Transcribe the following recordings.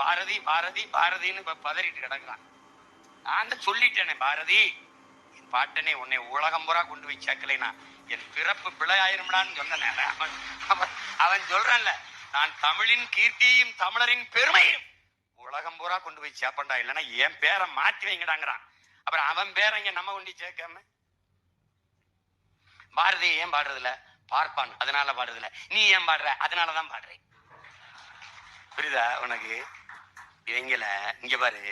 பாரதி பாரதி பாரதின்னு இப்ப பதறிட்டு கிடக்குறான். நான் தான் சொல்லிட்டேனே பாரதி. என் பாட்டனே உன்னை உலகம் பூரா கொண்டு போய் சேர்க்கலைனா என் பிறப்பு பிழை ஆயிரும்டான்னு சொன்னேன் அவன் அவன் அவன் சொல்றான்ல நான் தமிழின் கீர்த்தியையும் தமிழரின் பெருமையும் உலகம் பூரா கொண்டு போய் சேப்பண்டா இல்லைன்னா என் பேரை மாற்றி வைங்கடாங்கிறான். அப்புறம் அவன் பேரை இங்க நம்ம கொண்டு சேர்க்காம? பாரதி ஏன் பாடுறதில்ல? பார்ப்பான் அதனால பாடுறதில்ல. நீ ஏன் பாடுற? அதனாலதான் பாடுறேன். புரியுதா உனக்கு? இவங்கள இங்க பாரு.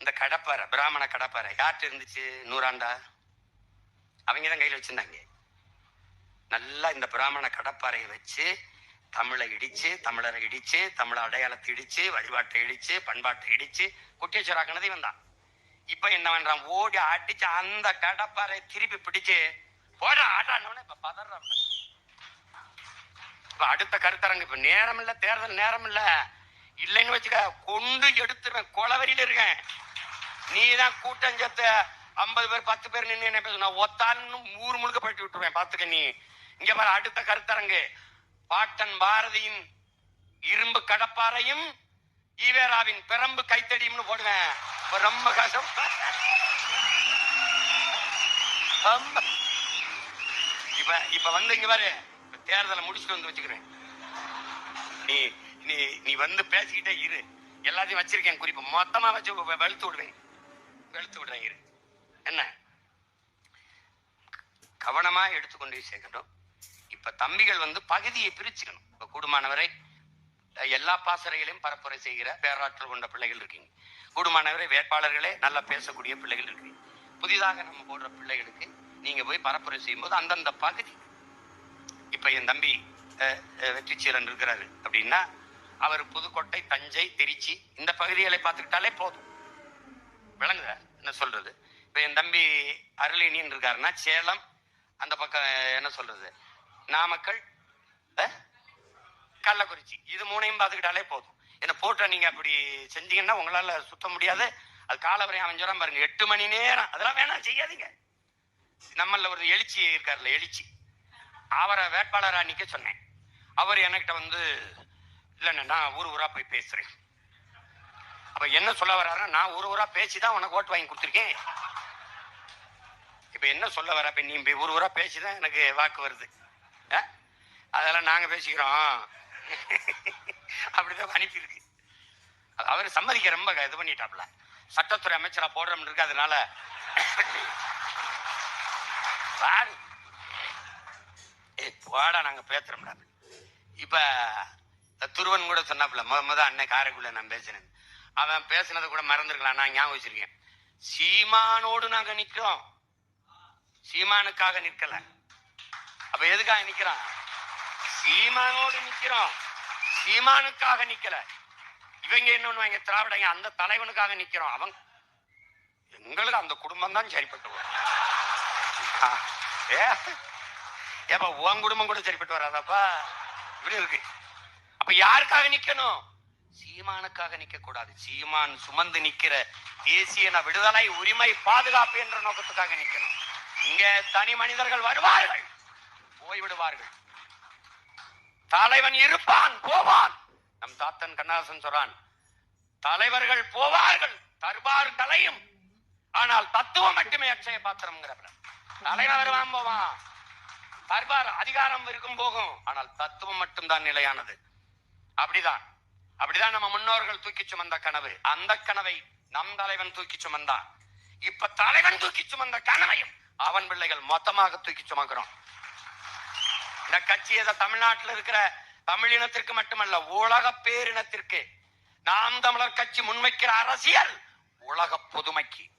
இந்த கடப்பாறை பிராமண கடப்பாறை யார்கிட்ட இருந்துச்சு? நூறாண்டா? அவங்க தான் கையில் வச்சிருந்தாங்க. நல்லா இந்த பிராமண கடப்பாறையை வச்சு தமிழை இடிச்சு தமிழரை இடிச்சு தமிழ அடையாளத்தை இடிச்சு வழிபாட்டை இடிச்சு பண்பாட்டை இடிச்சு குட்டியச்சராக்கினதை வந்தான் இப்ப என்ன பண்றான்? ஓடி அடிச்சு அந்த கடப்பாறை திருப்பி பிடிச்சு போட ஆட்டானவன இப்ப பதறான். இப்ப அடுத்த கருத்தரங்கு இப்ப நேரம் இல்ல தேர்தல் நேரம் இல்ல இல்லைன்னு வச்சுக்க கொண்டு எடுத்துருவேன் கொலவரியில இருக்கேன். நீ தான் கூட்டம் சேர்த்த ஐம்பது பேர் பத்து பேர் நின்று என்ன பேச நான் ஒத்தான்னு ஊர் முழுக்க போயிட்டு விட்டுருவேன். பாத்துக்க நீ. இங்க பாரு அடுத்த கருத்தரங்கு. பாட்டன் பாரதியின் இரும்பு கடப்பாறையும் ஈவேராவின் பெரம்பு கைத்தடியும்னு போடுவேன். ரொம்ப கஷ்டம். இப்ப இப்ப வந்து இங்க பாரு தேர்தலை முடிச்சுட்டு வந்து வச்சுக்கிறேன். நீ நீ நீ வந்து பேசிக்கிட்டே இரு. எல்லாத்தையும் வச்சிருக்கேன் குறிப்பு. மொத்தமா வச்சு வெளுத்து விடுவேன் வெளுத்து விடுறேன் இரு. என்ன? கவனமா எடுத்துக்கொண்டு போய் சேர்க்கணும் இப்ப தம்பிகள் வந்து பகுதியை பிரிச்சுக்கணும். இப்ப கூடுமானவரை எல்லா பாசறைகளையும் பரப்புரை செய்கிற பேராற்றல் கொண்ட பிள்ளைகள் இருக்கீங்க. கூடுமானவரை வேட்பாளர்களே நல்லா பேசக்கூடிய பிள்ளைகள் இருக்கீங்க. புதிதாக நம்ம போடுற பிள்ளைகளுக்கு நீங்க போய் பரப்புரை செய்யும்போது அந்தந்த பகுதி. இப்ப என் தம்பி அஹ், வெற்றிச்சீரன் இருக்கிறாரு அப்படின்னா அவர் புதுக்கோட்டை தஞ்சை திருச்சி இந்த பகுதிகளை பார்த்துக்கிட்டாலே போதும். விளங்குதா? என்ன சொல்றது? இப்போ என் தம்பி அருளினின்னு இருக்காருன்னா சேலம் அந்த பக்கம் என்ன சொல்றது? நாமக்கல் கள்ளக்குறிச்சி. இது மூணையும் பார்த்துக்கிட்டாலே போதும். என்ன போட்டோ நீங்க அப்படி செஞ்சீங்கன்னா உங்களால சுத்த முடியாது. அது காலவரையும் அவன் சொல்றான் பாருங்க. எட்டு மணி நேரம். அதெல்லாம் வேணாம். செய்யாதீங்க. நம்மள ஒரு எழுச்சி இருக்காருல்ல எழுச்சி. அவரை வேட்பாளராக நிற்க சொன்னேன். அவர் என்கிட்ட வந்து இல்லைண்ணே நான் ஊர் ஊரா போய் பேசுறேன். அப்ப என்ன சொல்ல வர்றாரு நான் ஊர் ஊரா பேசிதான் உனக்கு ஓட்டு வாங்கி கொடுத்துருக்கேன். இப்ப என்ன சொல்ல வர இப்ப நீ ஊர் ஊரா பேசிதான் எனக்கு வாக்கு வருது. ஆ? அதெல்லாம் நாங்க பேசிக்கிறோம். அப்படிதான் அனுப்பியிருக்கு அவர் சம்மதிக்க ரொம்ப இது பண்ணிட்டாப்ல. சட்டத்துறை அமைச்சரா போடுறோம்னு இருக்கு அதனால. பாரு. ஏய் போடா நாங்க பேசுறோம்டா. இப்ப துருவன் கூட சொன்னாப்புல முத முத அன்னை காரைக்குள்ள நான் பேசினேன். அவன் பேசுனதை கூட மறந்துருக்கலாம் நான் ஞாபகம் வச்சிருக்கேன். சீமானோடு நாங்க நிக்கிறோம். சீமானுக்காக நிக்கல அப்ப எதுக்காக நிக்கிறான் சீமானோடு நிக்கிறோம். சீமானுக்காக நிக்கல. இவங்க என்ன பண்ணுவாங்க திராவிடங்க அந்த தலைவனுக்காக நிக்கிறோம். அவன் எங்களுக்கு அந்த குடும்பம் தான் சரிப்பட்டு ஏ ஏப்பா உன் குடும்பம் கூட சரிப்பட்டு வராதாப்பா? இப்படி இருக்கு. அப்ப யாருக்காக நிக்கணும்? சீமானுக்காக நிக்க கூடாது சீமான் சுமந்து நிக்கிற தேசிய விடுதலை உரிமை பாதுகாப்பு என்ற நோக்கத்துக்காக நிக்கணும். இங்க தனி மனிதர்கள் வருவார்கள். போய்விடுவார்கள். தலைவன் இருப்பான் போவான். நம் தாத்தன் கண்ணாசன் சொல்றான் தலைவர்கள் போவார்கள் தர்பார் தலையும் ஆனால் தத்துவம் மட்டுமே அச்சய பாத்திரம் தலைவன் வருவான் போவான். தர்பார் அதிகாரம் இருக்கும் போகும். ஆனால் தத்துவம் மட்டும்தான் நிலையானது. அப்படிதான். அப்படிதான் நம்ம முன்னோர்கள் தூக்கி சுமந்த கனவு. அந்த கனவை நம் தலைவன் தூக்கி சுமந்தான். இப்ப தலைவன் தூக்கி சுமந்த கனவையும் அவன் பிள்ளைகள் மொத்தமாக தூக்கி சுமக்கிறோம். இந்த கட்சி ஏதோ தமிழ்நாட்டில் இருக்கிற தமிழினத்திற்கு மட்டுமல்ல உலக பேரினத்திற்கு. நாம் தமிழர் கட்சி முன்வைக்கிற அரசியல் உலக பொதுமைக்கு.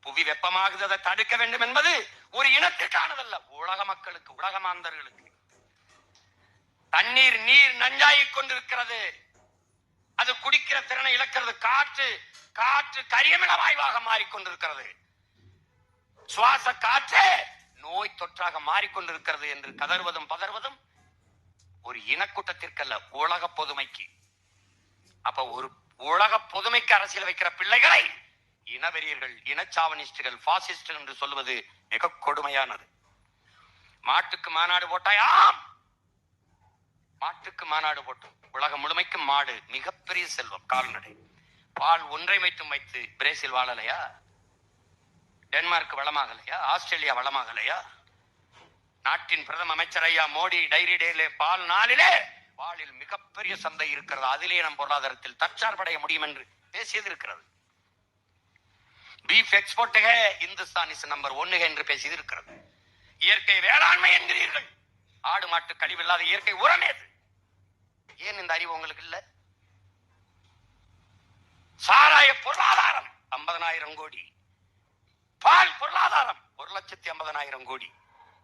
புவி வெப்பமாகுது அதை தடுக்க வேண்டும் என்பது ஒரு இனத்திற்கானதல்ல உலக மக்களுக்கு உலக மாந்தர்களுக்கு. தண்ணீர் நீர் நஞ்சாகிக் கொண்டிருக்கிறது. அது குடிக்கிற திறனை இழக்கிறது. காற்று காற்று கரியமில வாய்வாக மாறிக்கொண்டிருக்கிறது சுவாச காற்றே நோய் தொற்றாக மாறிக்கொண்டிருக்கிறது என்று கதறுவதும் பதறுவதும் ஒரு இனக்கூட்டத்திற்கல்ல உலக பொதுமைக்கு. அப்ப ஒரு உலக பொதுமைக்கு அரசியல் வைக்கிற பிள்ளைகளை இனவெறியர்கள் இனச்சாவனிஸ்டுகள் பாசிஸ்ட் என்று சொல்வது மிக கொடுமையானது. மாட்டுக்கு மாநாடு போட்டாயாம். மாட்டுக்கு மாநாடு போட்டோம். உலகம் முழுமைக்கும் மாடு மிகப்பெரிய செல்வம் கால்நடை. பால் ஒன்றை மட்டும் வைத்து பிரேசில் வாழலையா? டென்மார்க் வளமாகலையா? ஆஸ்திரேலியா வளமாகலையா? நாட்டின் பிரதம அமைச்சர் ஐயா மோடி டைரி டேலே பால் நாளிலே பாலில் மிகப்பெரிய சந்தை இருக்கிறது. அதிலே நம் பொருளாதாரத்தில் தற்சார்படைய முடியும் என்று பேசியது இருக்கிறது பீஃப் எக்ஸ்போர்ட்டுக இந்துஸ்தான் இஸ் நம்பர் ஒன்னுக என்று பேசியது இருக்கிறது இயற்கை வேளாண்மை என்கிறீர்கள். ஆடு மாட்டு கழிவில்லாத இயற்கை உரம் ஏது ஏன் இந்த அறிவு உங்களுக்கு இல்ல? சாராய பொருளாதாரம் ஐம்பதனாயிரம் கோடி. பால் பொருளாதாரம் ஒரு லட்சத்தி ஐம்பதனாயிரம் கோடி.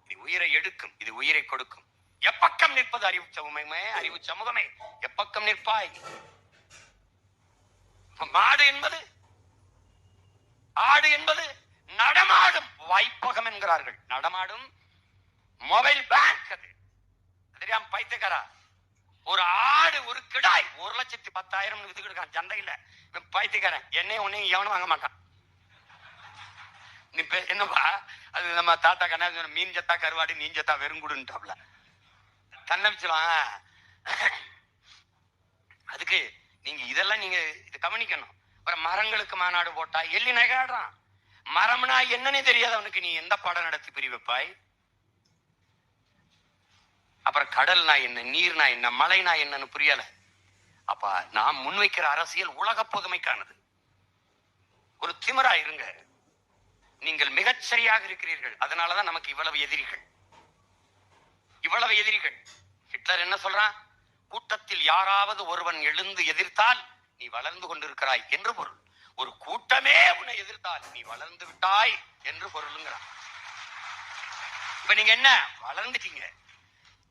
இது உயிரை எடுக்கும் இது உயிரை கொடுக்கும். எப்பக்கம் நிற்பது அறிவு சமூகமே அறிவு சமூகமே? எப்பக்கம் நிற்பாய்? மாடு என்பது ஆடு என்பது நடமாடும் வாய்ப்பகம் என்கிறார்கள். நடமாடும் மொபைல் பேங்க் அது. அது தெரியாம பைத்தியக்காரா? ஒரு ஆடு ஒரு கிடாய் ஒரு லட்சத்தி பத்தாயிரம் வித்துக்கிட்டு இருக்கான் சந்தையில இவன் பைத்தியக்காரன். என்னையும் உன்னையும் எவனும் வாங்க மாட்டான். நீ பே- என்னப்பா? அது நம்ம தாத்தா கண்ணா மீன் சத்தா கருவாடு மீன் சத்தா வெறுங்குடுன்ட்டாப்ல தன்னம்பிச்சுலாம் அதுக்கு நீங்க இதெல்லாம் நீங்க இது கவனிக்கணும். அப்புறம் மரங்களுக்கு மாநாடு போட்டா எள்ளி நகையாடுறான் மரம்னா என்னன்னே தெரியாது அவனுக்கு நீ எந்த பாடம் நடத்தி பிரி வைப்பாய்? அப்புறம் கடல்னா என்ன நீர்னா என்ன மலைனா என்னன்னு புரியல. அப்ப நாம் முன்வைக்கிற அரசியல் உலக பொதுமைக்கானது ஒரு திமிரா இருங்க. நீங்கள் மிகச்சரியாக இருக்கிறீர்கள். அதனாலதான் நமக்கு இவ்வளவு எதிரிகள். இவ்வளவு எதிரிகள். ஹிட்லர் என்ன சொல்றான்? கூட்டத்தில் யாராவது ஒருவன் எழுந்து எதிர்த்தால் நீ வளர்ந்து கொண்டிருக்கிறாய் என்று பொருள். ஒரு கூட்டமே உன்னை எதிர்த்தால் நீ வளர்ந்து விட்டாய் என்று பொருளுங்கிறான். இப்ப நீங்க என்ன? வளர்ந்துட்டீங்க.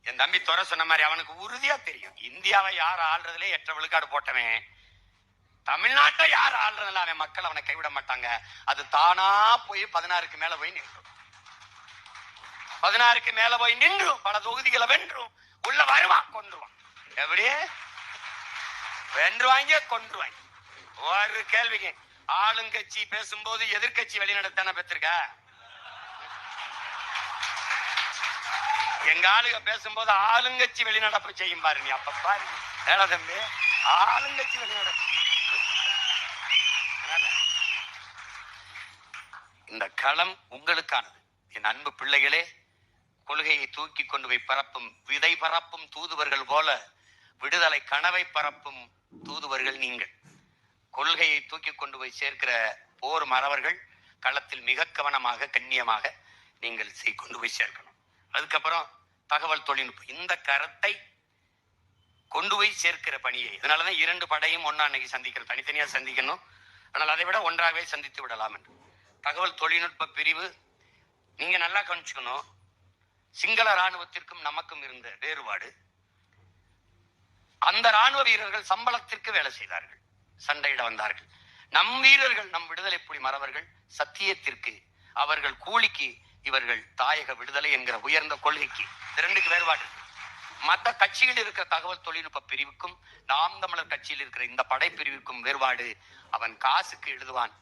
என் தம்பி துறை சொன்ன மாதிரி அவனுக்கு உறுதியா தெரியும். இந்தியாவை யார் ஆள்றதுல எட்ட விழுக்காடு போட்டவன். தமிழ்நாட்டை யார் ஆள்றதுல அவன் மக்கள் அவனை கைவிட மாட்டாங்க. அது தானா போய் பதினாறுக்கு மேல போய் நின்றும். பதினாறுக்கு மேல போய் நின்றும். பல தொகுதிகளை வென்றும். உள்ள வருவான் கொன்றுவான். எப்படி? வென்றுவாங்க கொன்றுவாங்க ஒரு கேள்விங்க. ஆளுங்கட்சி பேசும்போது எதிர்க்கட்சி வெளிநடத்தான பெற்றிருக்கா? எங்க ஆளுங்க பேசும்போது ஆளுங்கட்சி வெளிநடப்பு செய்யும் பாரு நீ. அப்ப பாரு. ஏடா தம்பி ஆளுங்கட்சி வெளிநடப்பு. இந்த களம் உங்களுக்கானது. என் அன்பு பிள்ளைகளே கொள்கையை தூக்கி கொண்டு போய் பரப்பும் விதை பரப்பும் தூதுவர்கள் போல விடுதலை கனவை பரப்பும் தூதுவர்கள் நீங்கள். கொள்கையை தூக்கி கொண்டு போய் சேர்க்கிற போர் மறவர்கள் களத்தில் மிக கவனமாக கண்ணியமாக நீங்கள் கொண்டு போய் சேர்க்கணும். அதுக்கப்புறம் தகவல் தொழில்நுட்பம். இந்த கருத்தை கொண்டு போய் சேர்க்கிற பணியை இதனாலதான் இரண்டு படையும் ஒன்றா அன்னைக்கு சந்திக்கிறோம் தனித்தனியா சந்திக்கணும். ஆனால் அதை விட ஒன்றாகவே சந்தித்து விடலாம் என்று. தகவல் தொழில்நுட்ப பிரிவு நீங்க நல்லா கவனிச்சுக்கணும். சிங்கள ராணுவத்திற்கும் நமக்கும் இருந்த வேறுபாடு. அந்த ராணுவ வீரர்கள் சம்பளத்திற்கு வேலை செய்தார்கள். சண்டையிட வந்தார்கள். நம் வீரர்கள் நம் விடுதலை புலி மறவர்கள் சத்தியத்திற்கு அவர்கள் கூலிக்கு இவர்கள் தாயக விடுதலை என்கிற உயர்ந்த கொள்கைக்கு இது ரெண்டுக்கு வேறுபாடு மற்ற மத்த கட்சியில் இருக்கிற தகவல் தொழில்நுட்ப பிரிவுக்கும் நாம் தமிழர் கட்சியில் இருக்கிற இந்த படைப்பிரிவுக்கும் வேறுபாடு. அவன் காசுக்கு எழுதுவான்.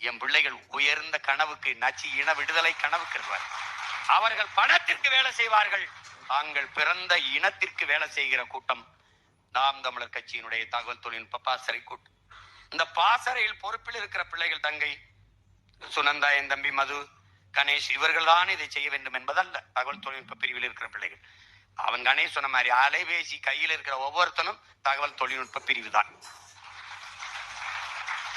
என் பிள்ளைகள் உயர்ந்த கனவுக்கு நச்சு இன விடுதலை கனவுக்கு எழுதுவார் அவர்கள் பணத்திற்கு வேலை செய்வார்கள். தாங்கள் பிறந்த இனத்திற்கு வேலை செய்கிற கூட்டம் நாம் தமிழர் கட்சியினுடைய தகவல் தொழில்நுட்ப பாசறை கூட்டம் இந்த பாசறையில் பொறுப்பில் இருக்கிற பிள்ளைகள் தங்கை சுனந்தா என் தம்பி மது கணேஷ் இவர்கள் தான் இதை செய்ய வேண்டும் என்பதல்ல. தகவல் தொழில்நுட்ப பிரிவில் இருக்கிற பிள்ளைகள். அவன் கணேஷ் சொன்ன மாதிரி அலைபேசி கையில் இருக்கிற ஒவ்வொருத்தனும் தகவல் தொழில்நுட்ப பிரிவு தான்.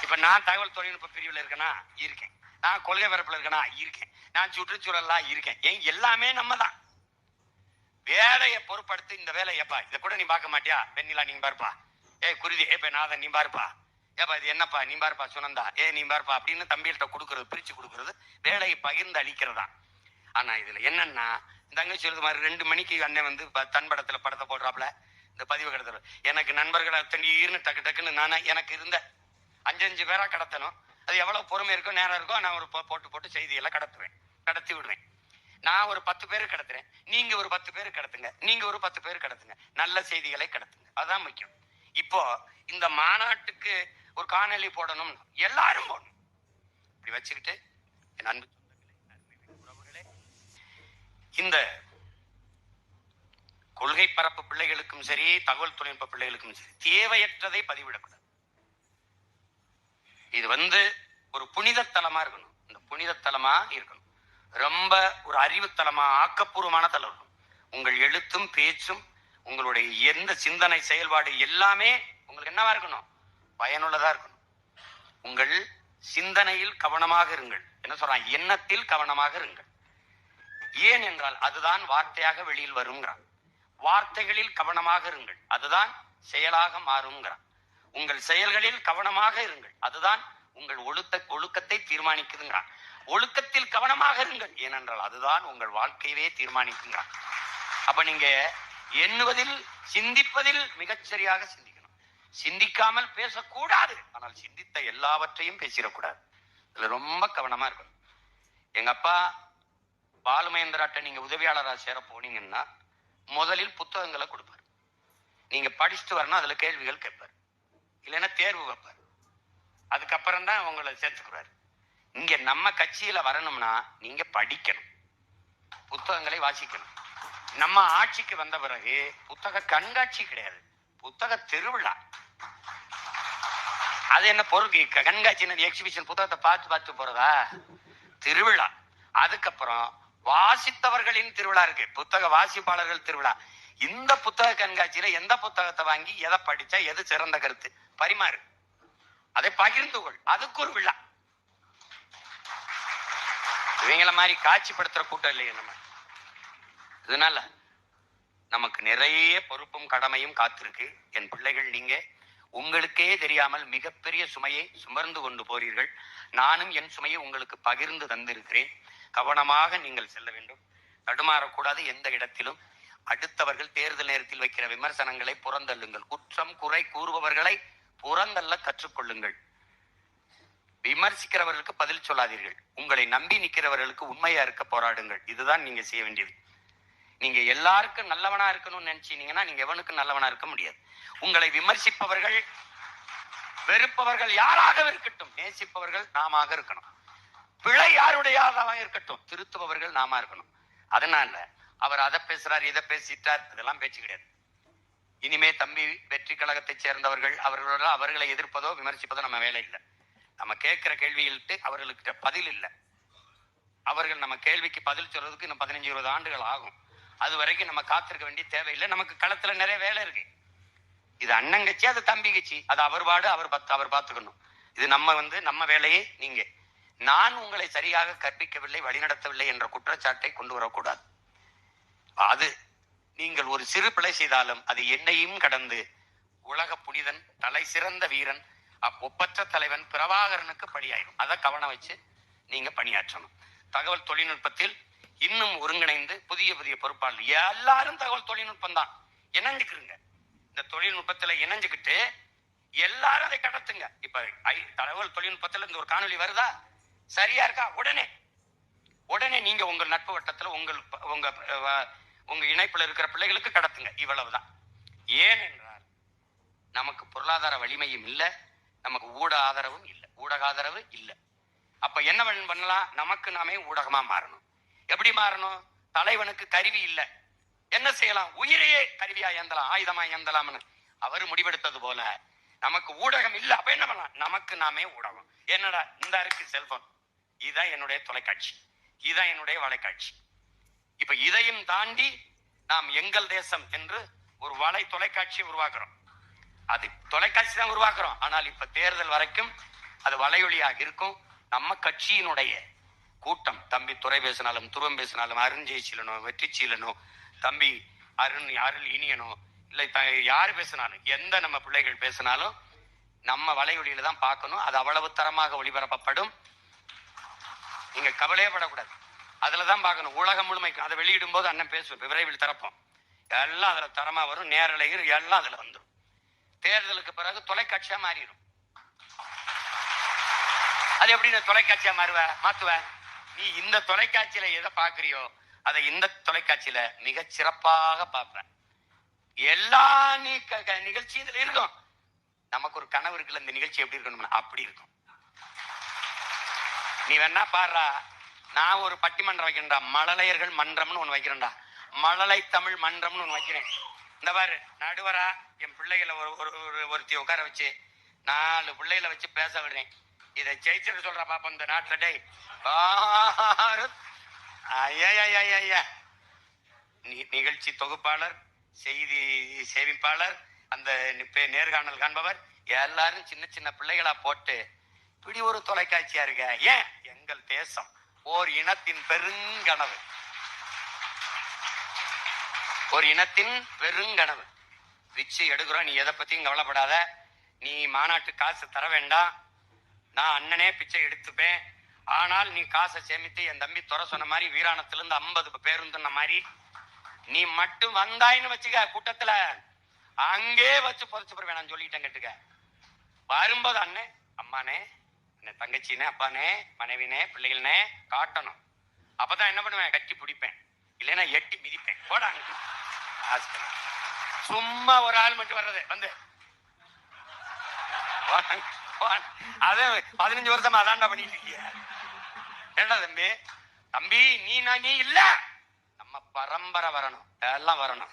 இப்ப நான் தகவல் தொழில்நுட்ப பிரிவுல இருக்கேனா? இருக்கேன். நான் கொள்கை பரப்பில் இருக்கேனா? இருக்கேன். நான் சுற்றுச்சூழல்லாம் இருக்கேன். ஏன் எல்லாமே நம்ம தான் வேலையை பொறுப்படுத்தி இந்த வேலை எப்பா இதை கூட நீ பார்க்க மாட்டியா? வெண்ணிலா நீ பாருப்பா. ஏ குருதி ஏ நாதன் நீ பாருப்பா. ஏப்பா இது என்னப்பா நீ பாருப்பா சுனந்தா. ஏ நீ பாருப்பா அப்படின்னு தம்பிகிட்ட கொடுக்கறது பிரிச்சு கொடுக்கறது வேலையை பகிர்ந்து அளிக்கிறதா ஆனா இதுல என்னன்னா தங்கச்சி சொல்றது மாதிரி ரெண்டு மணிக்கு அண்ணன் வந்து ப- தன் படத்துல படத்தை போடுறாப்ல. இந்த பதிவு கடத்தல. எனக்கு நண்பர்களை திடீர்னு டக்கு டக்குன்னு நானே எனக்கு இருந்த அஞ்சு பேரா கடத்தணும். அது எவ்வளவு பொறுமை இருக்கோ நேரம் இருக்கோ நான் ஒரு போட்டு போட்டு செய்தியெல்லாம் கடத்துவேன். கடத்தி விடுவேன். நான் ஒரு பத்து பேர் கடத்துறேன். நீங்க ஒரு பத்து பேர் கடத்துங்க. நீங்க ஒரு பத்து பேர் கடத்துங்க. நல்ல செய்திகளை கடத்துங்க. அதான் முக்கியம். இப்போ இந்த மாநாட்டுக்கு ஒரு காணொலி போடணும் எல்லாரும் போடணும். இப்படி வச்சுக்கிட்டு என் அன்பு உறவுகளே, இந்த கொள்கை பரப்பு பிள்ளைகளுக்கும் சரி தகவல் தொழில்நுட்ப பிள்ளைகளுக்கும் சரி தேவையற்றதை பதிவிடக்கூடாது. இது வந்து ஒரு புனித தலமா இருக்கணும். இந்த புனித தலமா இருக்கணும். ரொம்ப ஒரு அறிவுத்தலமா ஆக்கப்பூர்வமான தலம் இருக்கும் உங்கள் எழுத்தும் பேச்சும் உங்களுடைய எந்த சிந்தனை செயல்பாடு எல்லாமே உங்களுக்கு என்னவா இருக்கணும்? பயனுள்ளதா இருக்கணும். உங்கள் சிந்தனையில் கவனமாக இருங்கள். என்ன சொல்றான்? எண்ணத்தில் கவனமாக இருங்கள். ஏன் என்றால் அதுதான் வார்த்தையாக வெளியில் வருங்கிறான். வார்த்தைகளில் கவனமாக இருங்கள். அதுதான் செயலாக மாறுங்கிறான். உங்கள் செயல்களில் கவனமாக இருங்கள். அதுதான் உங்கள் ஒழுக்க ஒழுக்கத்தை தீர்மானிக்குதுங்கிறான். ஒழுக்கத்தில் கவனமாக இருங்கள். ஏனென்றால் அதுதான் உங்கள் வாழ்க்கையவே தீர்மானிக்குங்கிறான். அப்ப நீங்க எண்ணுவதில் சிந்திப்பதில் மிகச்சரியாக சிந்திக்கணும். சிந்திக்காமல் பேசக்கூடாது. ஆனால் சிந்தித்த எல்லாவற்றையும் பேசிடக்கூடாது. இதுல ரொம்ப கவனமா இருக்கணும். எங்க அப்பா பாலுமகேந்திராட்ட நீங்க உதவியாளரா சேர போனீங்கன்னா முதலில் புத்தகங்களை கொடுப்பார். நீங்க படிச்சுட்டு வரணும் அதுல கேள்விகள் கேட்பார். இல்லைன்னா தேர்வு வைப்பார். அதுக்கப்புறம் தான் உங்களை சேர்த்துக்கிறாரு இங்க நம்ம கட்சியில வரணும்னா நீங்க படிக்கணும். புத்தகங்களை வாசிக்கணும். நம்ம ஆட்சிக்கு வந்த பிறகு புத்தக கண்காட்சி கிடையாது. புத்தக திருவிழா. அது என்ன பொருள் கண்காட்சி எக்ஸிபிஷன் புத்தகத்தை பார்த்து பார்த்து போறதா? திருவிழா. அதுக்கப்புறம் வாசித்தவர்களின் திருவிழா இருக்கு. புத்தக வாசிப்பாளர்கள் திருவிழா. இந்த புத்தக கண்காட்சியில எந்த புத்தகத்தை வாங்கி எதை படிச்சா எது சிறந்த கருத்து? பரிமாறு. அதை பகிர்ந்து கொள். அதுக்கு ஒரு விழா. இவங்கள மாதிரி காட்சிப்படுத்துற கூட்டம் இல்லையே நம்ம. இதனால நமக்கு நிறைய பொறுப்பும் கடமையும் காத்திருக்கு. என் பிள்ளைகள் நீங்க உங்களுக்கே தெரியாமல் மிகப்பெரிய சுமையை சுமர்ந்து கொண்டு போறீர்கள். நானும் என் சுமையை உங்களுக்கு பகிர்ந்து தந்திருக்கிறேன். கவனமாக நீங்கள் செல்ல வேண்டும். தடுமாறக்கூடாது எந்த இடத்திலும். அடுத்தவர்கள் தேர்தல் நேரத்தில் வைக்கிற விமர்சனங்களை புறந்தள்ளுங்கள். குற்றம் குறை கூறுபவர்களை புறந்தள்ள கற்றுக்கொள்ளுங்கள். விமர்சிக்கிறவர்களுக்கு பதில் சொல்லாதீர்கள். உங்களை நம்பி நிற்கிறவர்களுக்கு உண்மையா இருக்க போராடுங்கள். இதுதான் நீங்க செய்ய வேண்டியது. நீங்க எல்லாருக்கும் நல்லவனா இருக்கணும்னு நினைச்சீங்கன்னா நீங்க எவனுக்கும் நல்லவனா இருக்க முடியாது. உங்களை விமர்சிப்பவர்கள் வெறுப்பவர்கள் யாராக இருக்கட்டும். நேசிப்பவர்கள் நாம இருக்கணும். பிழை யாருடையதாக இருக்கட்டும். திருத்துபவர்கள் நாம இருக்கணும். அதனால அவர் அதை பேசுறார் இதை பேசிட்டார். இதெல்லாம் பேச்சு கிடையாது. இனிமே தம்பி வெற்றி கழகத்தை சேர்ந்தவர்கள் அவர்களோட அவர்களை எதிர்ப்பதோ விமர்சிப்பதோ நம்ம வேலை இல்லை. நம்ம கேட்கிற கேள்விகளுக்கு அவர்களுக்கு பதில் இல்லை. அவர்கள் நம்ம கேள்விக்கு பதில் சொல்றதுக்கு இன்னும் பதினஞ்சு இருபது ஆண்டுகள் ஆகும். அது வரைக்கும் நம்ம காத்திருக்க வேண்டிய தேவையில்லை. நமக்கு களத்துல நிறைய வேலை இருக்கு. இது அண்ணன் கட்சி அது தம்பி கட்சி அது அவர் பாடு அவர் பத்து அவர் பார்த்துக்கணும் இது நம்ம வந்து நம்ம வேலையே நீங்க. நான் உங்களை சரியாக கற்பிக்கவில்லை வழிநடத்தவில்லை என்ற குற்றச்சாட்டை கொண்டு வரக்கூடாது. அது நீங்கள் ஒரு சிறு பிழை செய்தாலும் அது என்னையும் கடந்து உலக புனிதன் தலை சிறந்த வீரன் ஒப்பற்ற தலைவன் பிரபாகரனுக்கு பணியாயிடும் அதை கவனம் வச்சு நீங்க பணியாற்றணும். தகவல் தொழில்நுட்பத்தில் இன்னும் ஒருங்கிணைந்து புதிய புதிய பொறுப்பாளர். எல்லாரும் தகவல் தொழில்நுட்பம் தான். இணைஞ்சுக்கிறீங்க இந்த தொழில்நுட்பத்துல இணைஞ்சுக்கிட்டு எல்லாரும் அதை கடத்துங்க இப்ப ஐ- தகவல் தொழில்நுட்பத்துல இந்த ஒரு காணொளி வருதா? சரியா இருக்கா? உடனே. உடனே நீங்க உங்க நட்பு வட்டத்துல உங்கள் உங்க உங்க இணைப்புல இருக்கிற பிள்ளைகளுக்கு கடத்துங்க. இவ்வளவுதான். ஏனென்றால் நமக்கு பொருளாதார வலிமையும் இல்லை. நமக்கு ஊட ஆதரவும் இல்லை. ஊடக ஆதரவு இல்லை. அப்ப என்ன பண்ணலாம்? நமக்கு நாமே ஊடகமா மாறணும். எப்படி மாறணும்? தலைவனுக்கு கருவி இல்ல. என்ன செய்யலாம்? உயிரையே கருவியா ஏந்தலாம் ஆயுதமா ஏந்தலாம்னு. அவர் முடிவெடுத்தது போல. நமக்கு ஊடகம் இல்ல. அப்ப என்ன பண்ணலாம்? நமக்கு நாமே ஊடகம். என்னடா? இந்த இருக்கு செல்போன். இதுதான் என்னுடைய தொலைக்காட்சி. இதுதான் என்னுடைய வலைக்காட்சி. இப்ப இதையும் தாண்டி நாம் எங்கள் தேசம் என்று ஒரு வலை தொலைக்காட்சியை உருவாக்குறோம். அது தொலைக்காட்சி தான் உருவாக்குறோம். ஆனால் இப்ப தேர்தல் வரைக்கும் அது வலையொலியாக இருக்கும். நம்ம கட்சியினுடைய கூட்டம். தம்பி துறை பேசினாலும் துருவம் பேசினாலும் அருண்ஜெயசீலனோ வெற்றிச்சீலனோ தம்பி அருண் அருள் இனியனோ இல்லை யார் பேசினாலும் எந்த நம்ம பிள்ளைகள் பேசினாலும் நம்ம வலையொலியில தான் பார்க்கணும். அது அவ்வளவு தரமாக ஒளிபரப்பப்படும். நீங்க கவலையே படக்கூடாது. அதுல தான் பார்க்கணும். உலகம் முழுமைக்கும் அதை வெளியிடும் போது அண்ணன் பேசுவோம் விரைவில் திறப்போம். எல்லாம் அதுல தரமா வரும். நேரலைகள் எல்லாம் அதுல வந்துடும் தேர்தலுக்கு பிறகு தொலைக்காட்சியா மாறிடும் அது எப்படி தொலைக்காட்சியா மாறுவ? மாத்துவேன் நீ இந்த தொலைக்காட்சியில எதை பாக்குறியோ அதை இந்த தொலைக்காட்சியில மிக சிறப்பாக பார்ப்ப எல்லா நீ நிகழ்ச்சியும் நிகழ்ச்சி இதுல இருக்கும். நமக்கு ஒரு கனவு இருக்குல்ல இந்த நிகழ்ச்சி எப்படி இருக்கணும் அப்படி இருக்கும். நீ வேணா பாடுறா. நான் ஒரு பட்டிமன்றம் வைக்கிறேன்டா. மழலையர்கள் மன்றம்னு ஒண்ணு வைக்கிறேன்டா. மழலை தமிழ் மன்றம்னு ஒண்ணு வைக்கிறேன். இந்த பாரு நடுவரா என் பிள்ளைகளை ஒரு ஒரு ஒரு- ஒருத்தி உட்கார வச்சு நாலு பிள்ளைகளை வச்சு பேச விடுறேன். இதை ஜெயிச்சுட்டு சொல்ற பாப்பா இந்த நாட்டுல பாரு. ஐயா நிகழ்ச்சி தொகுப்பாளர் செய்தி சேமிப்பாளர் அந்த நேர்காணல் காண்பவர் எல்லாரும் சின்ன சின்ன பிள்ளைகளா போட்டு இப்படி ஒரு தொலைக்காட்சியா இருக்க? ஏன்? எங்கள் தேசம் ஓர் இனத்தின் பெருங்கனவு. ஒரு இனத்தின் பெருங்கனவு. பிச்சை எடுக்கிறோம் நீ எதை பத்தியும் கவலைப்படாத. நீ மாநாட்டு காசு தர வேண்டாம். நான் அண்ணனே பிச்சை எடுத்துப்பேன். ஆனால் நீ காசை சேமித்து என் தம்பி துறை சொன்ன மாதிரி வீராணத்துல இருந்து ஐம்பது பேருந்துன்ன மாதிரி நீ மட்டும் வந்தாயின்னு வச்சுக்க கூட்டத்துல. அங்கே வச்சு புதைச்சு போடுவேன் நான் சொல்லிட்டேன் கேட்டுக்க. வரும்போது அண்ணே அம்மானே என்ன தங்கச்சினே அப்பானே மனைவினே பிள்ளைகள்னே காட்டணும். அப்பதான் என்ன பண்ணுவேன்? கட்டி பிடிப்பேன். இல்லைன்னா எட்டி மிதிப்பேன். போடாங்க சும்மா ஒரு ஆள் மட்டும் வர்றது. வந்து. அது பதினஞ்சு வருஷமா அதான்டா பண்ணிட்டு இருக்கிய. என்ன தம்பி? தம்பி நீ நான் நீ இல்ல. நம்ம பரம்பரை வரணும். எல்லாம் வரணும்?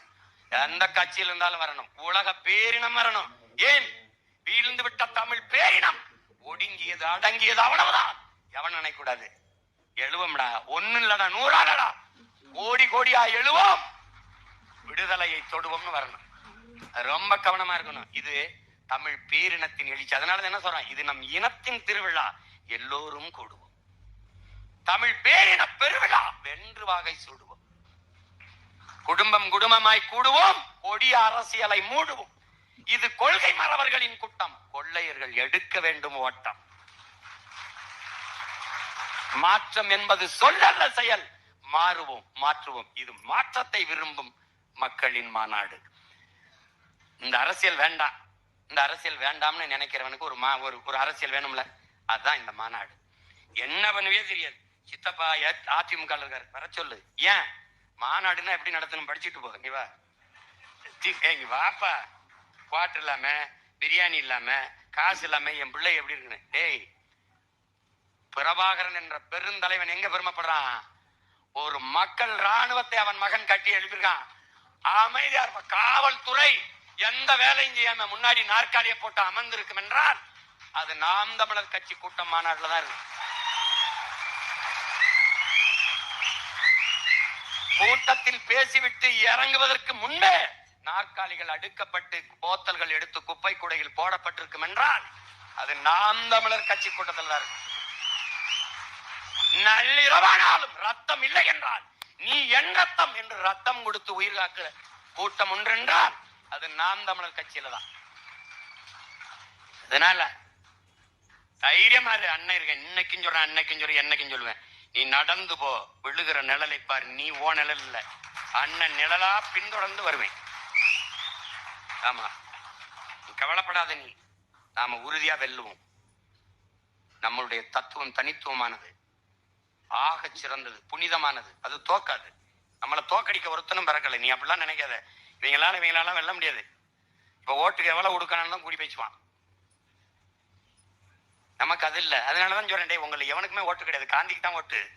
எந்த கட்சியில் இருந்தாலும் வரணும். உலக பேரினம் வரணும். ஏன்? வீழ்ந்து விட்ட தமிழ் பேரினம். ஒடுங்கியது அடங்கியது அவ்வளவுதான். எவன் நினைக்கூடாது எழுவோம்டா. ஒண்ணு இல்லடா நூறாடா கோடி கோடியா எழுவோம். விடுதலையை தொடுவோம்னு வரணும். ரொம்ப கவனமா இருக்கணும். இது தமிழ் பேரினத்தின் எழுச்சி. அதனால என்ன சொல்றான்? இது நம் இனத்தின் திருவிழா. எல்லோரும் கூடுவோம். தமிழ் பேரின பெருவிழா வென்று வாகை சூடுவோம். குடும்பம் குடும்பமாய் கூடுவோம். கொடிய அரசியலை மூடுவோம். இது கொள்கை மறவர்களின் கூட்டம். கொள்ளையர்கள் எடுக்க வேண்டும் ஓட்டம். மாற்றம் என்பது சொல்லல்ல செயல். மாறுவோம் மாற்றுவோம். இது மாற்றத்தை விரும்பும் மக்களின் மாநாடு. இந்த அரசியல் வேண்டாம். இந்த அரசியல் வேண்டாம்னு நினைக்கிறவனுக்கு ஒரு மா ஒரு ஒரு அரசியல் வேணும்ல? அதுதான் இந்த மாநாடு. என்ன பண்ணுவே தெரியாது. சித்தப்பா எத் அதிமுக இருக்காரு. வர சொல்லு. ஏன்? மாநாடுன்னா எப்படி நடத்தணும்? படிச்சுட்டு போக நீ வா. இங்க வாப்பா. குவாட்டர் இல்லாம பிரியாணி இல்லாம காசு இல்லாம என் பிள்ளை எப்படி இருக்குன்னு? ஏய் பிரபாகரன் என்ற பெருந்தலைவன் எங்க பெருமைப்படுறான்? ஒரு மக்கள் ராணுவத்தை அவன் மகன் கட்டி எழுப்பியிருக்கான். அமைதியா இருப்ப. காவல்துறை எந்த வேலையும் செய்யாம முன்னாடி நாற்காலியை போட்டு அமர்ந்திருக்கும் என்றால் அது நாம் தமிழர் கட்சி கூட்டம் மாநாட்டில் தான் இருக்கு கூட்டத்தில் பேசிவிட்டு இறங்குவதற்கு முன்பே நாற்காலிகள் அடுக்கப்பட்டு போத்தல்கள் எடுத்து குப்பை கூடையில் போடப்பட்டிருக்கும் என்றால் அது நாம் தமிழர் கட்சி கூட்டத்தில் தான் இருக்கு நள்ளிரவானாலும் ரத்தம் இல்லை என்றால் நீ என் ரத்தம் என்று ரத்தம் கொடுத்து உயிர் காக்கிற கூட்டம் ஒன்றென்றால் அது நாம் தமிழர் கட்சியில தான். அதனால தைரியமா இரு அண்ணன் இருக்க. இன்னைக்கும் சொல்றேன் அன்னைக்கும் சொல்லி என்னைக்கும் சொல்லுவேன். நீ நடந்து போ விழுகிற நிழலை பாரு. நீ ஓ நிழல் இல்ல. அண்ணன் நிழலா பின்தொடர்ந்து வருவேன். ஆமா. நீ கவலைப்படாத நீ. நாம உறுதியா வெல்லுவோம். நம்மளுடைய தத்துவம் தனித்துவமானது. ஆக சிறந்தது புனிதமானது. அது தோக்காது. நம்மளை தோக்கடிக்க ஒருத்தனும் பிறக்கலை. நீ அப்படிலாம் நினைக்காத. இவங்களால இவங்களால வெல்ல முடியாது. இப்ப ஓட்டுக்கு எவ்வளவு கொடுக்கணும்னு கூடி பேசுவான். நமக்கு அது இல்ல. அதனாலதான் சொல்றேன் டேய் உங்களுக்கு எவனுக்குமே ஓட்டு கிடையாது. காந்திக்கு தான் ஓட்டு.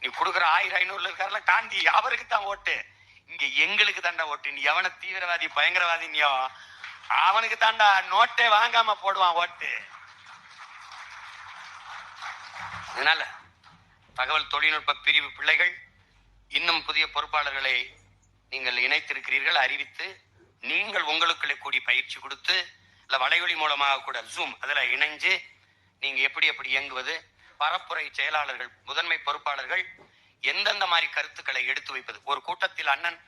நீ கொடுக்குற ஆயிரம் ஐநூறுல இருக்காருல காந்தி அவருக்கு தான் ஓட்டு. இங்க எங்களுக்கு தாண்டா ஓட்டு. நீ எவன தீவிரவாதி பயங்கரவாதினியோ அவனுக்கு தாண்டா நோட்டே வாங்காம போடுவான் ஓட்டு. அதனால தகவல் தொழில்நுட்ப பிரிவு பிள்ளைகள் இன்னும் புதிய பொறுப்பாளர்களை நீங்கள் இணைத்திருக்கிறீர்கள் அறிவித்து நீங்கள் உங்களுக்குள்ளே கூடி பயிற்சி கொடுத்து இல்லை வலைவழி மூலமாக கூட ஜூம் அதில் இணைஞ்சு நீங்கள் எப்படி எப்படி இயங்குவது பரப்புரை செயலாளர்கள் முதன்மை பொறுப்பாளர்கள் எந்தெந்த மாதிரி கருத்துக்களை எடுத்து வைப்பது? ஒரு கூட்டத்தில் அண்ணன்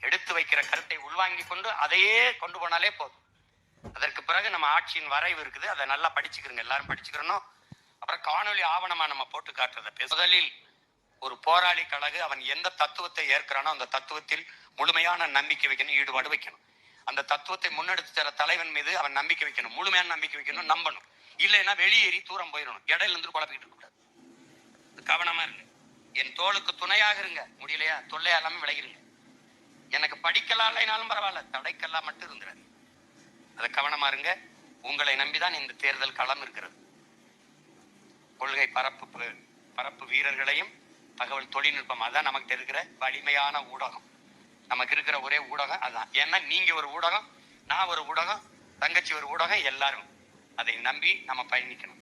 எடுத்து வைக்கிற கருத்தை உள்வாங்கிக் கொண்டு அதையே கொண்டு போனாலே போதும். அதற்கு பிறகு நம்ம ஆட்சியின் வரைவு இருக்குது அதை நல்லா படிச்சுக்கிறோங்க எல்லாரும் படிச்சுக்கிறணும் அப்புறம் காணொளி ஆவணமா நம்ம போட்டு காட்டுறத பேச முதலில் ஒரு போராளி கழகு அவன் எந்த தத்துவத்தை ஏற்கிறானோ அந்த தத்துவத்தில் முழுமையான நம்பிக்கை வைக்கணும் ஈடுபாடு வைக்கணும். அந்த தத்துவத்தை முன்னெடுத்து தர தலைவன் மீது அவன் நம்பிக்கை வைக்கணும். முழுமையான நம்பிக்கை வைக்கணும் நம்பணும். இல்லைன்னா வெளியேறி தூரம் போயிடணும். இடையில இருந்து குழப்பிக்கிட்டு கூடாது. கவனமா இருங்க. என் தோளுக்கு துணையாக இருங்க. முடியலையா? தொல்லையா இல்லாம விளையிருங்க எனக்கு படிக்கலாம் இல்லைனாலும் பரவாயில்ல. தடைக்கெல்லாம் மட்டும் இருந்துறாரு அதை கவனமா இருங்க. உங்களை நம்பிதான் இந்த தேர்தல் களம் இருக்கிறது. கொள்கை பரப்பு பரப்பு வீரர்களையும் தகவல் தொழில்நுட்பம் அதான் நமக்கு இருக்கிற வலிமையான ஊடகம். நமக்கு இருக்கிற ஒரே ஊடகம் அதுதான் ஏன்னா நீங்க ஒரு ஊடகம் நான் ஒரு ஊடகம் தங்கச்சி ஒரு ஊடகம் எல்லாரும். அதை நம்பி நம்ம பயணிக்கணும்.